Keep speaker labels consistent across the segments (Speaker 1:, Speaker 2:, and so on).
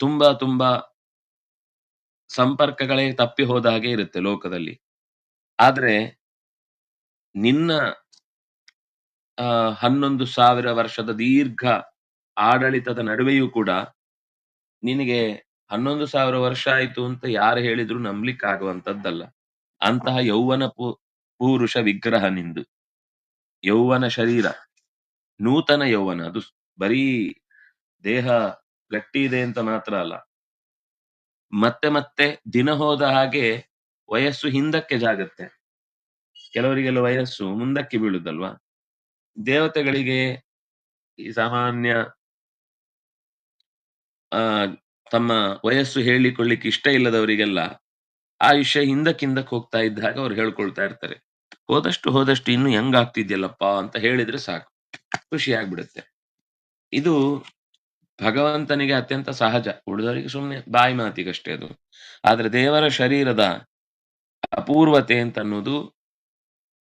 Speaker 1: ತುಂಬಾ ತುಂಬಾ ಸಂಪರ್ಕಗಳೇ ತಪ್ಪಿ ಹೋದ ಹಾಗೆ ಇರುತ್ತೆ ಲೋಕದಲ್ಲಿ. ಆದ್ರೆ ನಿನ್ನ ಹನ್ನೊಂದು ಸಾವಿರ ವರ್ಷದ ದೀರ್ಘ ಆಡಳಿತದ ನಡುವೆಯೂ ಕೂಡ ನಿನಗೆ ಹನ್ನೊಂದು ಸಾವಿರ ವರ್ಷ ಆಯ್ತು ಅಂತ ಯಾರು ಹೇಳಿದ್ರು ನಂಬ್ಲಿಕ್ಕೆ ಆಗುವಂತದ್ದಲ್ಲ ಅಂತಹ ಯೌವನ ಪೂರುಷ ವಿಗ್ರಹ ನಿಂದು. ಯೌವನ ಶರೀರ. ನೂತನ ಯೌವನ. ಅದು ಬರೀ ದೇಹ ಗಟ್ಟಿ ಇದೆ ಅಂತ ಮಾತ್ರ ಅಲ್ಲ. ಮತ್ತೆ ಮತ್ತೆ ದಿನ ಹೋದ ಹಾಗೆ ವಯಸ್ಸು ಹಿಂದಕ್ಕೆ ಜಾಗತ್ತೆ. ಕೆಲವರಿಗೆಲ್ಲ ವಯಸ್ಸು ಮುಂದಕ್ಕೆ ಬೀಳುದಲ್ವಾ? ದೇವತೆಗಳಿಗೆ ಈ ಸಾಮಾನ್ಯ, ಆ, ತಮ್ಮ ವಯಸ್ಸು ಹೇಳಿಕೊಳ್ಳಿಕ್ಕೆ ಇಷ್ಟ ಇಲ್ಲದವರಿಗೆಲ್ಲ ಆಯುಷ್ಯ ಹಿಂದಕ್ಕಿಂದಕ್ಕೆ ಹೋಗ್ತಾ ಇದ್ದ ಹಾಗೆ ಅವ್ರು ಹೇಳ್ಕೊಳ್ತಾ ಇರ್ತಾರೆ. ಹೋದಷ್ಟು ಹೋದಷ್ಟು ಇನ್ನು ಹೆಂಗ್ ಆಗ್ತಿದ್ಯಲ್ಲಪ್ಪ ಅಂತ ಹೇಳಿದ್ರೆ ಸಾಕು. ಖುಷಿ ಆಗ್ಬಿಡುತ್ತೆ. ಇದು ಭಗವಂತನಿಗೆ ಅತ್ಯಂತ ಸಹಜ. ಉಳಿದವರಿಗೆ ಸುಮ್ಮನೆ ಬಾಯಿ ಮಾತಿಗಷ್ಟೇ ಅದು. ಆದ್ರೆ ದೇವರ ಶರೀರದ ಅಪೂರ್ವತೆ ಅಂತ ಅನ್ನೋದು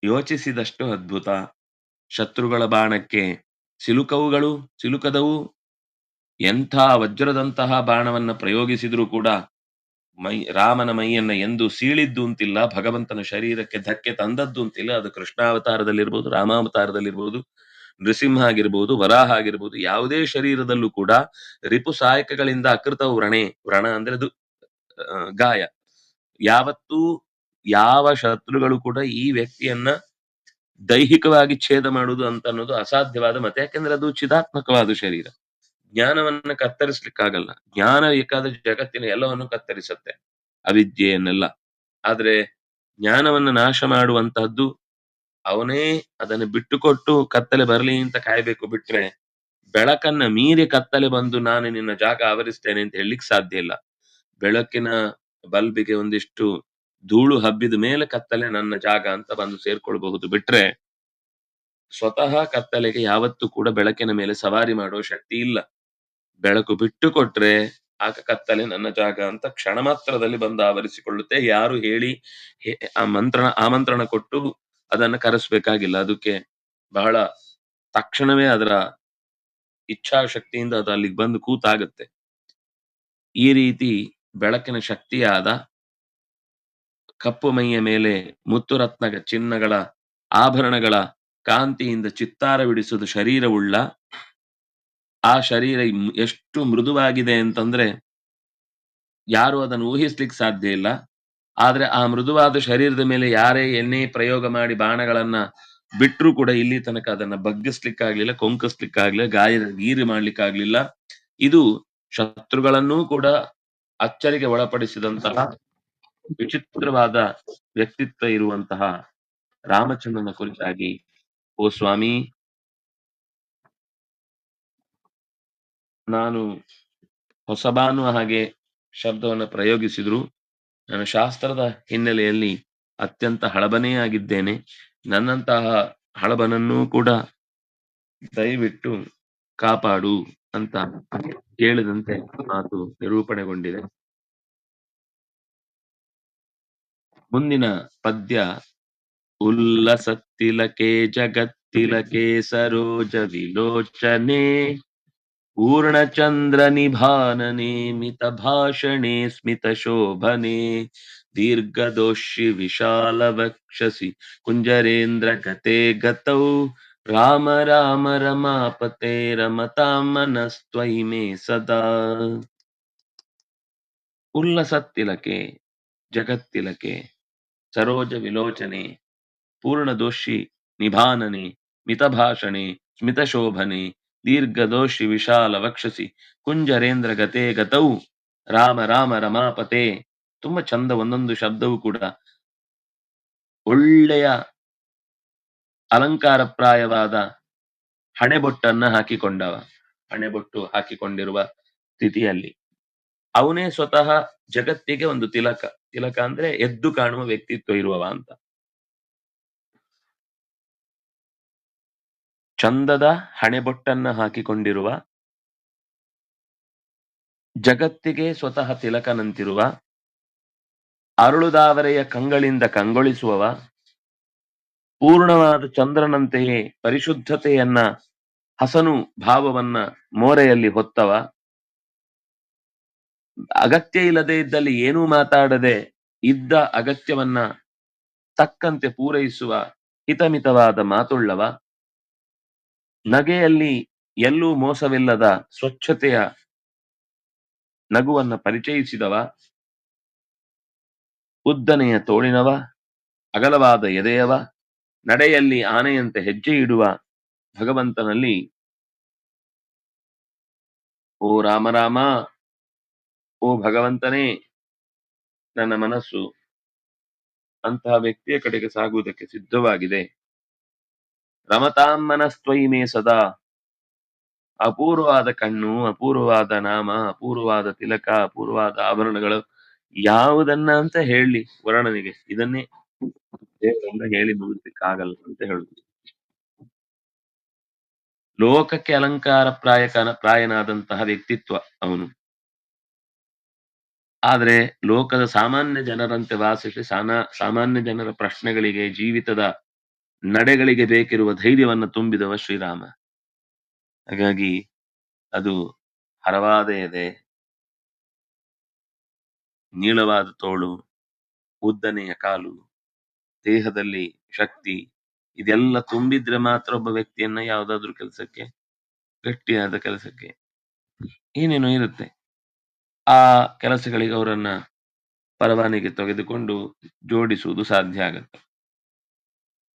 Speaker 1: ಯೋಚಿಸಿದಷ್ಟು ಅದ್ಭುತ. ಶತ್ರುಗಳ ಬಾಣಕ್ಕೆ ಸಿಲುಕವುಗಳು, ಸಿಲುಕದವು, ಎಂಥ ವಜ್ರದಂತಹ ಬಾಣವನ್ನ ಪ್ರಯೋಗಿಸಿದ್ರೂ ಕೂಡ ಮೈ, ರಾಮನ ಮೈಯನ್ನ ಎಂದು ಸೀಳಿದ್ದು ಅಂತಿಲ್ಲ, ಭಗವಂತನ ಶರೀರಕ್ಕೆ ಧಕ್ಕೆ ತಂದದ್ದು ಅಂತಿಲ್ಲ. ಅದು ಕೃಷ್ಣಾವತಾರದಲ್ಲಿರ್ಬೋದು, ರಾಮಾವತಾರದಲ್ಲಿರ್ಬೋದು. ನೃಸಿಂಹ ಆಗಿರ್ಬೋದು, ವರಾಹ ಆಗಿರ್ಬೋದು, ಯಾವುದೇ ಶರೀರದಲ್ಲೂ ಕೂಡ ರಿಪು ಸಹಾಯಕಗಳಿಂದ ಅಕೃತ ವ್ರಣೆ, ವ್ರಣ ಅಂದ್ರೆ ಅದು ಗಾಯ. ಯಾವತ್ತೂ ಯಾವ ಶತ್ರುಗಳು ಕೂಡ ಈ ವ್ಯಕ್ತಿಯನ್ನ ದೈಹಿಕವಾಗಿ ಛೇದ ಮಾಡುವುದು ಅಂತ ಅನ್ನೋದು ಅಸಾಧ್ಯವಾದ ಮತ. ಯಾಕೆಂದ್ರೆ ಅದು ಚಿದಾತ್ಮಕವಾದ ಶರೀರ. ಜ್ಞಾನವನ್ನ ಕತ್ತರಿಸ್ಲಿಕ್ಕಾಗಲ್ಲ. ಜ್ಞಾನ ಬೇಕಾದ ಜಗತ್ತಿನ ಎಲ್ಲವನ್ನು ಕತ್ತರಿಸುತ್ತೆ. ಅವಿದ್ಯೆಯನ್ನೆಲ್ಲ. ಆದ್ರೆ ಜ್ಞಾನವನ್ನ ನಾಶ ಮಾಡುವಂತಹದ್ದು ಅವನೇ ಅದನ್ನು ಬಿಟ್ಟುಕೊಟ್ಟು ಕತ್ತಲೆ ಬರಲಿ ಅಂತ ಕಾಯ್ಬೇಕು ಬಿಟ್ರೆ ಬೆಳಕನ್ನ ಮೀರಿ ಕತ್ತಲೆ ಬಂದು ನಾನು ನಿನ್ನ ಜಾಗ ಆವರಿಸ್ತೇನೆ ಅಂತ ಹೇಳಲಿಕ್ಕೆ ಸಾಧ್ಯ ಇಲ್ಲ. ಬೆಳಕಿನ ಬಲ್ಬಿಗೆ ಒಂದಿಷ್ಟು ಧೂಳು ಹಬ್ಬಿದ ಮೇಲೆ ಕತ್ತಲೆ ನನ್ನ ಜಾಗ ಅಂತ ಬಂದು ಸೇರ್ಕೊಳ್ಬಹುದು ಬಿಟ್ರೆ ಸ್ವತಃ ಕತ್ತಲೆಗೆ ಯಾವತ್ತೂ ಕೂಡ ಬೆಳಕಿನ ಮೇಲೆ ಸವಾರಿ ಮಾಡುವ ಶಕ್ತಿ ಇಲ್ಲ. ಬೆಳಕು ಬಿಟ್ಟು ಕೊಟ್ರೆ ಆಗ ಕತ್ತಲೆ ನನ್ನ ಜಾಗ ಅಂತ ಕ್ಷಣ ಮಾತ್ರದಲ್ಲಿ ಬಂದು ಆವರಿಸಿಕೊಳ್ಳುತ್ತೆ. ಯಾರು ಹೇಳಿ ಆ ಮಂತ್ರಣ ಆಮಂತ್ರಣ ಕೊಟ್ಟು ಅದನ್ನ ಕರೆಸಬೇಕಾಗಿಲ್ಲ. ಅದಕ್ಕೆ ಬಹಳ ತಕ್ಷಣವೇ ಅದರ ಇಚ್ಛಾಶಕ್ತಿಯಿಂದ ಅದು ಅಲ್ಲಿಗೆ ಬಂದು ಕೂತಾಗುತ್ತೆ. ಈ ರೀತಿ ಬೆಳಕಿನ ಶಕ್ತಿಯಾದ ಕಪ್ಪು ಮೈಯ ಮೇಲೆ ಮುತ್ತುರತ್ನ ಚಿನ್ನಗಳ ಆಭರಣಗಳ ಕಾಂತಿಯಿಂದ ಚಿತ್ತಾರ ಬಿಡಿಸುವುದು ಶರೀರವುಳ್ಳ ಆ ಶರೀರ ಎಷ್ಟು ಮೃದುವಾಗಿದೆ ಅಂತಂದ್ರೆ ಯಾರು ಅದನ್ನು ಊಹಿಸ್ಲಿಕ್ಕೆ ಸಾಧ್ಯ ಇಲ್ಲ. ಆದ್ರೆ ಆ ಮೃದುವಾದ ಶರೀರದ ಮೇಲೆ ಯಾರೇ ಎಣ್ಣೆ ಪ್ರಯೋಗ ಮಾಡಿ ಬಾಣಗಳನ್ನ ಬಿಟ್ರೂ ಕೂಡ ಇಲ್ಲಿ ತನಕ ಅದನ್ನ ಬಗ್ಗಿಸ್ಲಿಕ್ಕಾಗ್ಲಿಲ್ಲ, ಕೊಂಕಿಸ್ಲಿಕ್ಕಾಗ್ಲಿಲ್ಲ ಗಾಯ ಗೀರಿ ಮಾಡ್ಲಿಕ್ಕಾಗ್ಲಿಲ್ಲ. ಇದು ಶತ್ರುಗಳನ್ನೂ ಕೂಡ ಅಚ್ಚರಿಗೆ ಒಳಪಡಿಸಿದಂತಹ ವಿಚಿತ್ರವಾದ ವ್ಯಕ್ತಿತ್ವ ಇರುವಂತಹ ರಾಮಚಂದ್ರನ ಕುರಿತಾಗಿ. ಓ ಸ್ವಾಮಿ. ನಾನು ಹೊಸಬಾನು ಹಾಗೆ ಶಬ್ದವನ್ನು ಪ್ರಯೋಗಿಸಿದ್ರು. ನಾನು ಶಾಸ್ತ್ರದ ಹಿನ್ನೆಲೆಯಲ್ಲಿ ಅತ್ಯಂತ ಹಳಬನೇ ಆಗಿದ್ದೇನೆ ನನ್ನಂತಹ ಹಳಬನನ್ನೂ ಕೂಡ ದಯವಿಟ್ಟು ಕಾಪಾಡು ಅಂತ ಕೇಳಿದಂತೆ ಮಾತು ನಿರೂಪಣೆಗೊಂಡಿದೆ. ಮುಂದಿನ ಪದ್ಯ, ಉಲ್ಲಸತ್ತಿಲಕೆ ಜಗತ್ತಿಲಕೆ ಸರೋಜ ವಿಲೋಚನೆ ವಿಶಾಲ ವಕ್ಷಸಿ ಕುಂಜರೇಂದ್ರ ಗತೆ ಗತೌ ರಾಮ ರಾಮ ರಮಾಪತೆ ರಮತಾಂ ಮನಸ್ತ್ವಯಿ ಮೇ ಸದಾ ಉಲ್ಲಸತ್ತಿಲಕೆ ಜಗತ್ತಿಲಕೆ ಸರೋಜ ವಿಲೋಚನೆ ನಿಭಾನನೆ ಮಿತಭಾಷಣೆ ಸ್ಮಿತಶೋಭನೆ ದೀರ್ಘದೋಷಿ ವಿಶಾಲ ವಕ್ಷಸಿ. ಕುಂಜರೇಂದ್ರ ಗತೆ ಗತೌ. ರಾಮ ರಾಮ ರಮಾಪತೆ. ತುಂಬಾ ಚಂದ ಒಂದೊಂದು ಶಬ್ದವೂ ಕೂಡ. ಒಳ್ಳೆಯ ಅಲಂಕಾರಪ್ರಾಯವಾದ ಹಣೆಬೊಟ್ಟನ್ನ ಹಾಕಿಕೊಂಡವ. ಹಣೆಬೊಟ್ಟು ಹಾಕಿಕೊಂಡಿರುವ ಸ್ಥಿತಿಯಲ್ಲಿ ಅವನೇ ಸ್ವತಃ ಜಗತ್ತಿಗೆ ಒಂದು ತಿಲಕ. ತಿಲಕ ಅಂದ್ರೆ ಎದ್ದು ಕಾಣುವ ವ್ಯಕ್ತಿತ್ವ ಇರುವವ ಅಂತ. ಚಂದದ ಹಣೆಬೊಟ್ಟನ್ನ ಹಾಕಿಕೊಂಡಿರುವ, ಜಗತ್ತಿಗೆ ಸ್ವತಃ ತಿಲಕನಂತಿರುವ, ಅರುಳುದಾವರೆಯ ಕಂಗಳಿಂದ ಕಂಗೊಳಿಸುವವ, ಪೂರ್ಣವಾದ ಚಂದ್ರನಂತೆಯೇ ಪರಿಶುದ್ಧತೆಯನ್ನ, ಹಸನು ಭಾವವನ್ನ ಮೋರೆಯಲ್ಲಿ ಹೊತ್ತವ, ಅಗತ್ಯ ಇಲ್ಲದೆ ಇದ್ದಲ್ಲಿ ಏನೂ ಮಾತಾಡದೆ ಇದ್ದ ಅಗತ್ಯವನ್ನ ತಕ್ಕಂತೆ ಪೂರೈಸುವ ಹಿತಮಿತವಾದ ಮಾತುಳ್ಳವ ನಗೆಯಲ್ಲಿ ಎಲ್ಲೂ ಮೋಸವಿಲ್ಲದ ಸ್ವಚ್ಛತೆಯ ನಗುವನ್ನ ಪರಿಚಯಿಸಿದವ, ಉದ್ದನೆಯ ತೋಳಿನವ, ಅಗಲವಾದ ಎದೆಯವ, ನಡೆಯಲ್ಲಿ ಆನೆಯಂತೆ ಹೆಜ್ಜೆ ಇಡುವ ಭಗವಂತನಲ್ಲಿ, ಓ ರಾಮರಾಮ ಓ ಭಗವಂತನೇ, ನನ್ನ ಮನಸ್ಸು ಅಂತಹ ವ್ಯಕ್ತಿಯ ಕಡೆಗೆ ಸಾಗುವುದಕ್ಕೆ ಸಿದ್ಧವಾಗಿದೆ. ರಮತಾಂ ಮನಸ್ತ್ವಯಿ ಮೇ ಸದಾ. ಅಪೂರ್ವವಾದ ಕಣ್ಣು, ಅಪೂರ್ವವಾದ ನಾಮ, ಅಪೂರ್ವವಾದ ತಿಲಕ, ಅಪೂರ್ವವಾದ ಆಭರಣಗಳು ಯಾವುದನ್ನ ಅಂತ ಹೇಳಿ ವರ್ಣನಿಗೆ. ಇದನ್ನೇ ದೇವರನ್ನ ಹೇಳಿ ಮುಗಿಸ್ಲಿಕ್ಕಾಗಲ್ಲ ಅಂತ ಹೇಳುದು. ಲೋಕಕ್ಕೆ ಅಲಂಕಾರ ಪ್ರಾಯಕನ ಪ್ರಾಯನಾದಂತಹ ವ್ಯಕ್ತಿತ್ವ ಅವನು. ಆದ್ರೆ ಲೋಕದ ಸಾಮಾನ್ಯ ಜನರಂತೆ ವಾಸಿಸಿ ಸಾನಾ, ಸಾಮಾನ್ಯ ಜನರ ಪ್ರಶ್ನೆಗಳಿಗೆ, ಜೀವಿತದ ನಡೆಗಳಿಗೆ ಬೇಕಿರುವ ಧೈರ್ಯವನ್ನು ತುಂಬಿದವ ಶ್ರೀರಾಮ. ಹಾಗಾಗಿ ಅದು ಹರವಾದ ಎದೆ ನೀಳವಾದ ತೋಳು, ಉದ್ದನೆಯ ಕಾಲು, ದೇಹದಲ್ಲಿ ಶಕ್ತಿ, ಇದೆಲ್ಲ ತುಂಬಿದ್ರೆ ಮಾತ್ರ ಒಬ್ಬ ವ್ಯಕ್ತಿಯನ್ನ ಯಾವ್ದಾದ್ರು ಕೆಲಸಕ್ಕೆ, ಗಟ್ಟಿಯಾದ ಕೆಲಸಕ್ಕೆ ಏನೇನೋ ಇರುತ್ತೆ. ಆ ಕೆಲಸಗಳಿಗೆ ಅವರನ್ನ ಪರವಾನಿಗೆ ತೆಗೆದುಕೊಂಡು ಜೋಡಿಸುವುದು ಸಾಧ್ಯ ಆಗತ್ತೆ.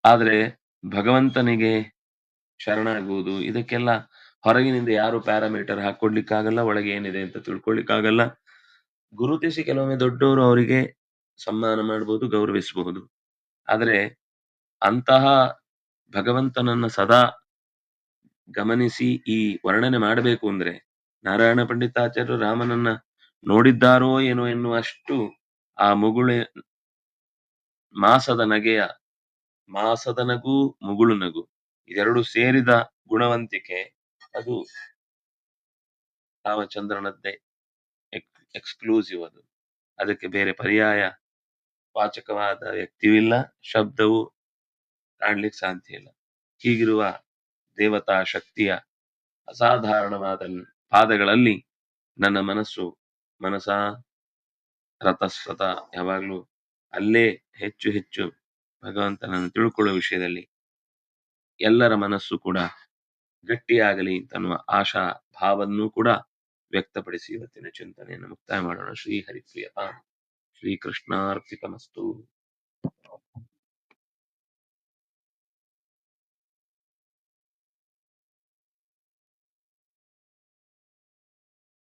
Speaker 1: ಆದ್ರೆ ಭಗವಂತನಿಗೆ ಶರಣಾಗುವುದು, ಇದಕ್ಕೆಲ್ಲ ಹೊರಗಿನಿಂದ ಯಾರು ಪ್ಯಾರಾಮೀಟರ್ ಹಾಕೊಡ್ಲಿಕ್ಕಾಗಲ್ಲ, ಒಳಗೆ ಏನಿದೆ ಅಂತ ತಿಳ್ಕೊಳ್ಲಿಕ್ಕಾಗಲ್ಲ. ಗುರುತಿಸಿ ಕೆಲವೊಮ್ಮೆ ದೊಡ್ಡವರು ಅವರಿಗೆ ಸಮ್ಮಾನ ಮಾಡಬಹುದು ಗೌರವಿಸಬಹುದು. ಆದರೆ ಅಂತಹ ಭಗವಂತನನ್ನ ಸದಾ ಗಮನಿಸಿ ಈ ವರ್ಣನೆ ಮಾಡಬೇಕು ಅಂದ್ರೆ ನಾರಾಯಣ ಪಂಡಿತಾಚಾರ್ಯರು ರಾಮನನ್ನ ನೋಡಿದ್ದಾರೋ ಏನೋ ಎನ್ನುವಷ್ಟು ಆ ಮುಗುಳೆ ಮಾಸದ ನಗೆಯ ಮಾಸದ ನಗು ಮುಗುಳು ನಗು ಇದೆರಡು ಸೇರಿದ ಗುಣವಂತಿಕೆ ಅದು ರಾಮಚಂದ್ರನದ್ದೇ ಎಕ್ಸ್ಕ್ಲೂಸಿವ್ ಅದು. ಅದಕ್ಕೆ ಬೇರೆ ಪರ್ಯಾಯ ವಾಚಕವಾದ ವ್ಯಕ್ತಿಯಿಲ್ಲ ಶಬ್ದವು ಕಾಣ್ಲಿಕ್ಕೆ ಸಾಧ್ಯ ಇಲ್ಲ. ಹೀಗಿರುವ ದೇವತಾ ಶಕ್ತಿಯ ಅಸಾಧಾರಣವಾದ ಪಾದಗಳಲ್ಲಿ ನನ್ನ ಮನಸ್ಸು ಮನಸ ರಥಸ್ವತ ಯಾವಾಗ್ಲೂ ಅಲ್ಲೇ ಹೆಚ್ಚು ಹೆಚ್ಚು ಭಗವಂತನನ್ನು ತಿಳ್ಕೊಳ್ಳುವ ವಿಷಯದಲ್ಲಿ ಎಲ್ಲರ ಮನಸ್ಸು ಕೂಡ ಗಟ್ಟಿಯಾಗಲಿ ಅಂತನ್ನುವ ಆಶಾ ಭಾವವನ್ನು ಕೂಡ ವ್ಯಕ್ತಪಡಿಸಿ ಇವತ್ತಿನ ಚಿಂತನೆಯನ್ನು ಮುಕ್ತಾಯ ಮಾಡೋಣ. ಶ್ರೀ ಹರಿಪ್ರಿಯ. ಶ್ರೀ ಕೃಷ್ಣಾರ್ಪಿತಮಸ್ತು